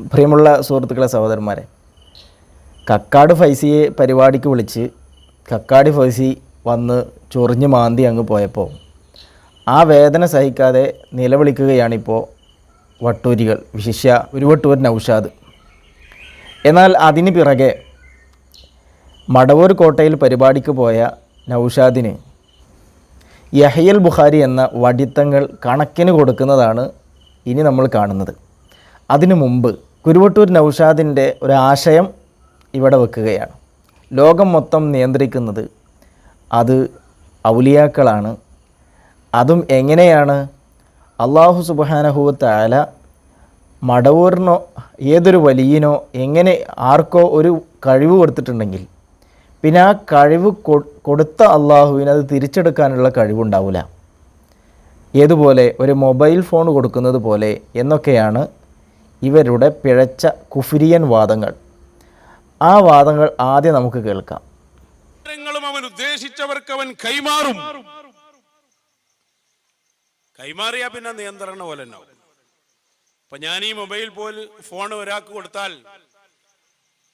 പ്രിയമുള്ള സുഹൃത്തുക്കളെ സഹോദരന്മാരെ. കക്കാട് ഫൈസിയെ പരിപാടിക്ക് വിളിച്ച് കക്കാട് ഫൈസി വന്ന് ചൊറിഞ്ഞ് മാന്തി അങ്ങ് പോയപ്പോൾ ആ വേദന സഹിക്കാതെ നിലവിളിക്കുകയാണിപ്പോൾ വട്ടൂരികൾ വിശിഷ്യ ഉരുവട്ടൂർ നൗഷാദ്. എന്നാൽ അതിന് പിറകെ മടവൂർ കോട്ടയിൽ പരിപാടിക്ക് പോയ നൗഷാദിന് യഹയൽ ബുഖാരി എന്ന വടിത്തങ്ങൾ കണക്കിന് കൊടുക്കുന്നതാണ് ഇനി നമ്മൾ കാണുന്നത്. അതിനു മുമ്പ് കുരുവട്ടൂർ നൗഷാദിന്റെ ഒരു ആശയം ഇവിടെ വെക്കുകയാണ്. ലോകം മൊത്തം നിയന്ത്രിക്കുന്നത് അത് ഔലിയാക്കളാണ്. അതും എങ്ങനെയാണ്? അള്ളാഹു സുബാനഹുവത്തായ മടവൂറിനോ ഏതൊരു വലിയനോ എങ്ങനെ ആർക്കോ ഒരു കഴിവ് കൊടുത്തിട്ടുണ്ടെങ്കിൽ പിന്നെ ആ കഴിവ് കൊടുത്ത അള്ളാഹുവിന് അത് തിരിച്ചെടുക്കാനുള്ള കഴിവുണ്ടാവില്ല ഏതുപോലെ ഒരു മൊബൈൽ ഫോൺ കൊടുക്കുന്നത് പോലെ എന്നൊക്കെയാണ് ഇവരുടെ പിഴച്ച കുഫിരിയൻ വാദങ്ങൾ. ആ വാദങ്ങൾ ആദ്യം നമുക്ക് കേൾക്കാം. അവൻ ഉദ്ദേശിച്ചവർക്ക് അവൻ കൈമാറും. കൈമാറിയാ പിന്നെ നിയന്ത്രണ പോലെ ഉണ്ടാവും. ഇപ്പൊ ഞാൻ ഈ മൊബൈൽ പോലെ ഫോൺ ഒരാൾക്ക് കൊടുത്താൽ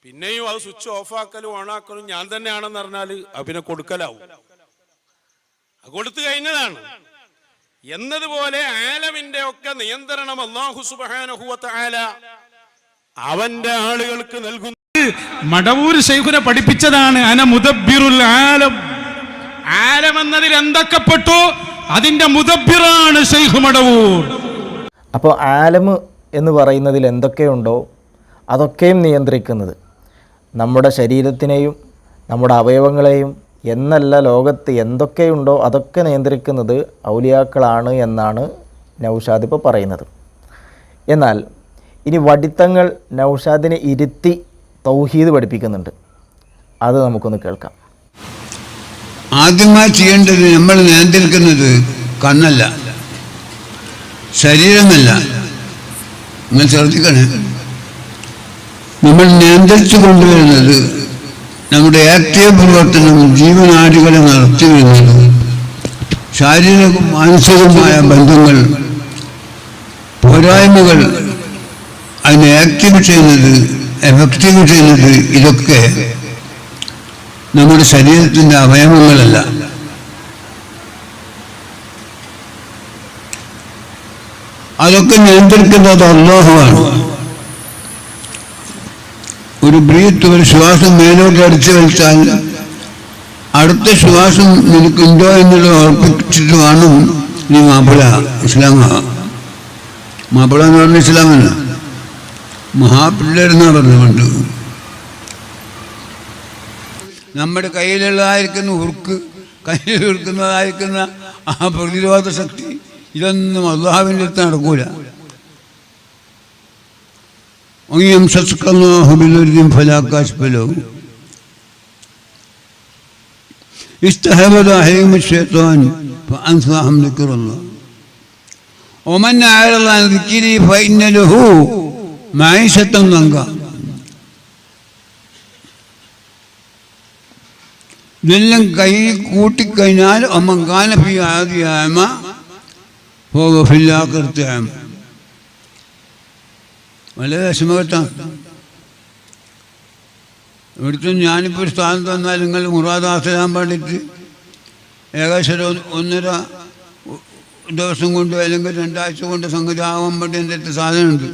പിന്നെയും അത് സ്വിച്ച് ഓഫ് ആക്കലും ഞാൻ തന്നെയാണെന്ന് പറഞ്ഞാൽ പിന്നെ കൊടുക്കലാവും. കൊടുത്തു കഴിഞ്ഞതാണ്. എന്നതുപോലെ ആലമിന്റെ ഒക്കെ നിയന്ത്രണം അള്ളാഹു സുബാനഹുവത്ത് ആല അവന്റെ ആളുകൾക്ക് നൽകുന്നു. മടവൂർ ശൈഖുനെ പഠിപ്പിച്ചതാണ് അന മുദബ്ബിറുൽ ആലം. ആലം എന്നതിൽ എന്തൊക്കെ പെട്ടു? അതിന്റെ മുദബിറാണ് ശൈഖ് മടവൂർ. അപ്പോൾ ആലം എന്ന് പറയുന്നതിൽ എന്തൊക്കെയുണ്ടോ അതൊക്കെയും നിയന്ത്രിക്കുന്നത്. നമ്മുടെ ശരീരത്തിനെയും നമ്മുടെ അവയവങ്ങളെയും എന്നല്ല ലോകത്ത് എന്തൊക്കെയുണ്ടോ അതൊക്കെ നിയന്ത്രിക്കുന്നത് ഔലിയാക്കളാണ് എന്നാണ് നൗഷാദ് ഇപ്പോൾ പറയുന്നത്. എന്നാൽ ഇനി വടിത്തങ്ങൾ നൗഷാദിനെ ഇരുത്തി തൗഹീദ് പഠിപ്പിക്കുന്നുണ്ട്. അത് നമുക്കൊന്ന് കേൾക്കാം. ആദ്യമായി ചെയ്യേണ്ടത് നമ്മൾ നിയന്ത്രിക്കുന്നത് കണ്ണല്ല ശരീരമല്ല. നിങ്ങൾ ശ്രദ്ധിക്കണേ. നമ്മൾ നിയന്ത്രിച്ചു കൊണ്ടുവരുന്നത് നമ്മുടെ ആക്റ്റീവ് പ്രവർത്തനം ജീവനാടികളെ നടത്തി വരുന്നത് ശാരീരികവും മാനസികവുമായ ബന്ധങ്ങൾ പോരായ്മകൾ അതിനെ ആക്റ്റീവ് ചെയ്യുന്നത് എഫക്റ്റീവ് ചെയ്യുന്നത് ഇതൊക്കെ നമ്മുടെ ശരീരത്തിന്റെ അവയവങ്ങളല്ല. അതൊക്കെ നിയന്ത്രിക്കുന്നത് അള്ളാഹുവാണ്. ഒരു ബ്രീത്ത് ഒരു ശ്വാസം മേലോട്ട് അടിച്ചു വെച്ചാൽ അടുത്ത ശ്വാസം നിനക്കുണ്ടോ എന്നുള്ള ഉറപ്പിച്ചിട്ട് വേണം നീ മാപ്പിള ഇസ്ലാമ മാപ്പിള എന്ന് പറഞ്ഞ ഇസ്ലാമല്ല. മഹാപിള്ളേരെന്നാ പറഞ്ഞുകൊണ്ട് നമ്മുടെ കയ്യിലുള്ളതായിരിക്കുന്ന ഉറുക്ക് കയ്യിൽ ഉറുക്കുന്നതായിരിക്കുന്ന ആ പ്രതിരോധ ശക്തി ഇതൊന്നും അള്ളാഹുവിന്റെ അടുത്ത് നടക്കൂല. ويمسسك الله بضر فلا كاشف له استهبل عليهم الشيطان فأنساهم ذكر الله ومن أعرض عن ذكري فإن له معيشة ضنكا ഇതെല്ലാം കൈ കൂട്ടിക്കഴിഞ്ഞാൽ അമ്മ കാലഫി ആദ്യാമ ഫില്ലാക്കൃത്യാമ വളരെ വിഷമഘട്ടം ഇവിടുത്തെ ഞാനിപ്പോൾ ഒരു സ്ഥാനം തന്നാൽ നിങ്ങൾ മുറാദാസരാൻ വേണ്ടിയിട്ട് ഏകദേശം ഒരു ഒന്നര ദിവസം കൊണ്ട് അല്ലെങ്കിൽ രണ്ടാഴ്ച കൊണ്ട് സംഗതി ആവാൻ വേണ്ടി എന്റെ അടുത്ത് സാധനമുണ്ട്.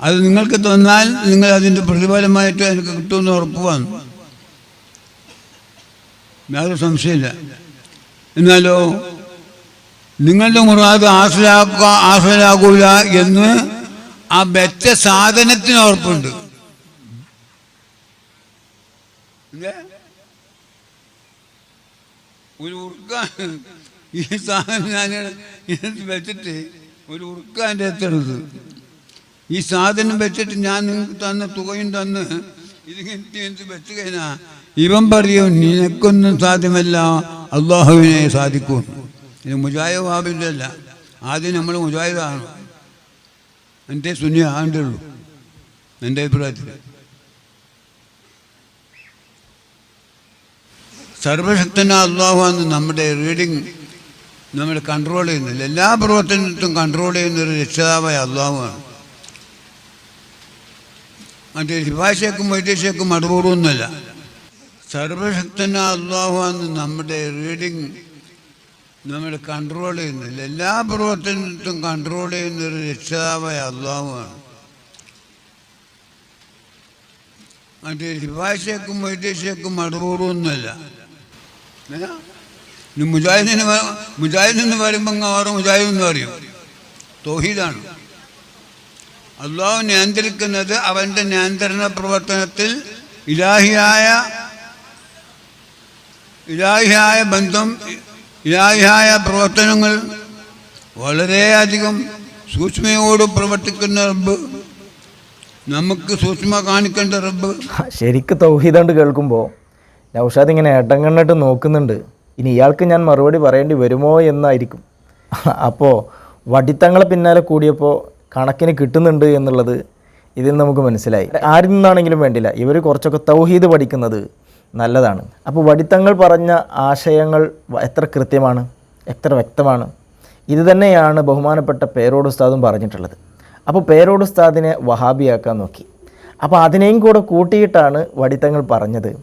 അത് നിങ്ങൾക്ക് തന്നാൽ നിങ്ങൾ അതിന്റെ പ്രതിഫലമായിട്ട് എനിക്ക് കിട്ടുമെന്ന് ഉറപ്പ് വന്നു യാതൊരു സംശയമില്ല എന്നാലോ നിങ്ങളുടെ മുറാദ് ആശ്രയാക്കുക ആശ്രയാകൂല എന്ന് ആ വെച്ച സാധനത്തിന് ഉറപ്പുണ്ട്? ഒരു ഉറുക്ക ഈ സാധനം ഞാൻ വെച്ചിട്ട് ഒരു ഉറുക്ക എത്തണത് ഈ സാധനം വെച്ചിട്ട് ഞാൻ നിങ്ങൾക്ക് തന്ന തുകയും തന്ന് ഇതിങ്ങനെ വെച്ച് കഴിഞ്ഞാ ഇവൻ പറയും നിനക്കൊന്നും സാധ്യമല്ല അള്ളാഹുവിനെ സാധിക്കും. ഇത് മുജായ ബാബിന്റെ അല്ല ആദ്യം നമ്മൾ മുജാഹിദാണ്. എന്റെ സുനിയ ആണ്ടേ ഉള്ളൂ എന്റെ അഭിപ്രായത്തിൽ സർവശക്തന എന്ന് നമ്മുടെ റീഡിങ് നമ്മൾ കൺട്രോൾ ചെയ്യുന്നില്ല. എല്ലാ പ്രവർത്തനത്തും കൺട്രോൾ ചെയ്യുന്ന ഒരു രക്ഷിതാവായ അള്ളാഹുവാണ് മറ്റേ ശിവാശേക്കും വൈദ്യശേക്കും മറുപൂർവൊന്നുമല്ല സർവശക്തന അള്ളാഹുവാന്ന് നമ്മുടെ റീഡിങ് നമ്മുടെ കൺട്രോൾ ചെയ്യുന്നില്ല. എല്ലാ പ്രവർത്തനത്തും കൺട്രോൾ ചെയ്യുന്ന ഒരു രക്ഷിതാവായ അള്ളാഹുമാണ് മറ്റേ ശിവാശേക്കും വൈദ്യശേക്കും മറുപൂർവൊന്നുമല്ല? ഇനി മുജാഹിദിന് വ- മുജാഹിദ് എന്ന് പറയുമ്പോൾ അവർ മുജാഹിദ് എന്ന് പറയും. തോഹീദാണ്. അള്ളാഹു നിയന്ത്രിക്കുന്നത് അവന്റെ നിയന്ത്രണ പ്രവർത്തനത്തിൽ ഇലാഹിയായ ഇലാഹിയായ ബന്ധം ഇലാഹിയായ പ്രവർത്തനങ്ങൾ വളരെയധികം സൂക്ഷ്മയോട് പ്രവർത്തിക്കുന്ന റബ്ബ്. നമുക്ക് സൂക്ഷ്മ കാണിക്കേണ്ട റബ്ബ്. ശരിക്ക് തൗഹീദാണ്ട് കേൾക്കുമ്പോൾ നൗഷാദ് ഇങ്ങനെ ഇടങ്ങണ്ണിട്ട് നോക്കുന്നുണ്ട്. ഇനി ഇയാൾക്ക് ഞാൻ മറുപടി പറയേണ്ടി വരുമോ എന്നായിരിക്കും. അപ്പോൾ വടിത്തങ്ങളെ പിന്നാലെ കൂടിയപ്പോൾ കണക്കിന് കിട്ടുന്നുണ്ട് എന്നുള്ളത് ഇതിൽ നമുക്ക് മനസ്സിലായി. ആരിൽ നിന്നാണെങ്കിലും വേണ്ടില്ല. ഇവർ കുറച്ചൊക്കെ തൗഹീദ് പഠിക്കുന്നത് നല്ലതാണ്. അപ്പോൾ വടിത്തങ്ങൾ പറഞ്ഞ ആശയങ്ങൾ എത്ര കൃത്യമാണ്? എത്ര വ്യക്തമാണ്? ഇത് തന്നെയാണ് ബഹുമാനപ്പെട്ട പേരോട് ഉസ്താദും പറഞ്ഞിട്ടുള്ളത്. അപ്പോൾ പേരോട് ഉസ്താദിനെ വഹാബിയാക്കാൻ നോക്കി. അപ്പോൾ അതിനെയും കൂടെ കൂട്ടിയിട്ടാണ് വടിത്തങ്ങൾ പറഞ്ഞത്.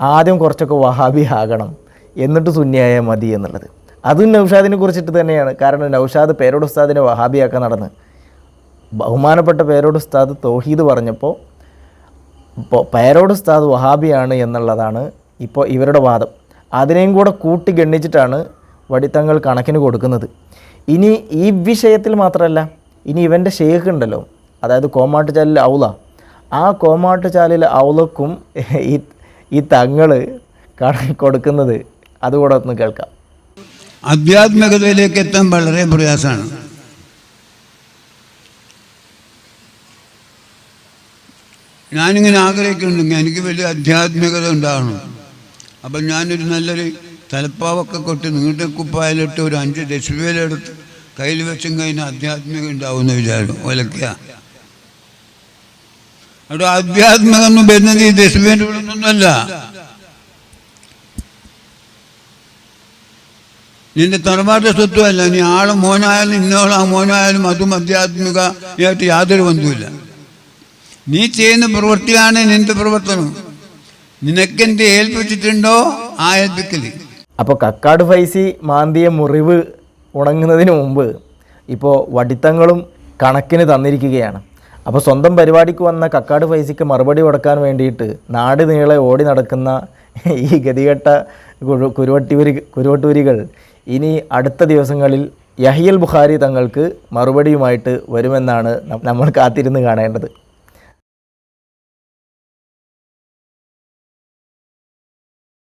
ആദ്യം കുറച്ചൊക്കെ വഹാബി ആകണം എന്നിട്ട് സുന്യായ മതി എന്നുള്ളത്. അതും നൗഷാദിനെ കുറിച്ചിട്ട് തന്നെയാണ്. കാരണം നൗഷാദ് പേരോട് ഉസ്താദിനെ വഹാബിയാക്കാൻ നടന്ന്. ബഹുമാനപ്പെട്ട പേരോട് ഉസ്താദ് തൗഹീദ് പറഞ്ഞപ്പോൾ ഇപ്പോൾ പേരോട് ഉസ്താദ് വഹാബിയാണ് എന്നുള്ളതാണ് ഇപ്പോൾ ഇവരുടെ വാദം. അതിനെയും കൂടെ കൂട്ടി ഗണ്ണിച്ചിട്ടാണ് വടിത്തങ്ങൾ കണക്കിന് കൊടുക്കുന്നത്. ഇനി ഈ വിഷയത്തിൽ മാത്രമല്ല ഇനി ഇവന്റെ ഷേഖ് ഉണ്ടല്ലോ അതായത് കോമാട്ടുചാലിൽ ഔല ആ കോമാട്ടുചാലിൽ ഔലക്കും ഈ ഈ തങ്ങൾ കണക്ക് കൊടുക്കുന്നത്. അതുകൂടെ ഒന്ന് കേൾക്കാം. ആധ്യാത്മികതയിലേക്ക് എത്താൻ വളരെ പ്രയാസമാണ്. ഞാനിങ്ങനെ ആഗ്രഹിക്കുന്നുണ്ടെങ്കിൽ എനിക്ക് വലിയ ആധ്യാത്മികത ഉണ്ടാകണം അപ്പം ഞാനൊരു നല്ലൊരു തലപ്പാവൊക്കെ കൊട്ടി നീണ്ട കുപ്പായിലിട്ട് ഒരു അഞ്ച് ദശവേലെടുത്ത് കയ്യിൽ വെച്ചും കഴിഞ്ഞ ആധ്യാത്മികം ഉണ്ടാവുമെന്ന് വിചാരം ഒലക്കുക അവിടെ ആധ്യാത്മികം എന്ന് വരുന്നത് ഈ നിന്നൊന്നുമല്ല നിന്റെ തറവാട്ട് സ്വത്തുമല്ല. നീ ആൾ മോനായാലും ഇന്നോളാ മോനായാലും അതും ആധ്യാത്മികമായിട്ട് യാതൊരു ബന്ധവുമില്ല. നീ ചെയ്യുന്ന പ്രവൃത്തിയാണ് നിന്റെ പ്രവർത്തനം. നിനക്കെന്ത് ഏൽപ്പിച്ചിട്ടുണ്ടോ ആ ഏൽപ്പിക്കൽ. അപ്പോൾ കക്കാട് ഫൈസി മാന്തിയ മുറിവ് ഉണങ്ങുന്നതിന് മുമ്പ് ഇപ്പോൾ വടിത്തങ്ങളും കണക്കിന് തന്നിരിക്കുകയാണ്. അപ്പോൾ സ്വന്തം പരിപാടിക്ക് വന്ന കക്കാട് ഫൈസിക്ക് മറുപടി കൊടുക്കാൻ വേണ്ടിയിട്ട് നാട് നീളെ ഓടി നടക്കുന്ന ഈ ഗതികെട്ട കുരു കുരുവട്ടൂരി കുരുവട്ടൂരികൾ ഇനി അടുത്ത ദിവസങ്ങളിൽ യഹിയൽ ബുഖാരി തങ്ങൾക്ക് മറുപടിയുമായിട്ട് വരുമെന്നാണ് നമ്മൾ കാത്തിരുന്ന് കാണേണ്ടത്.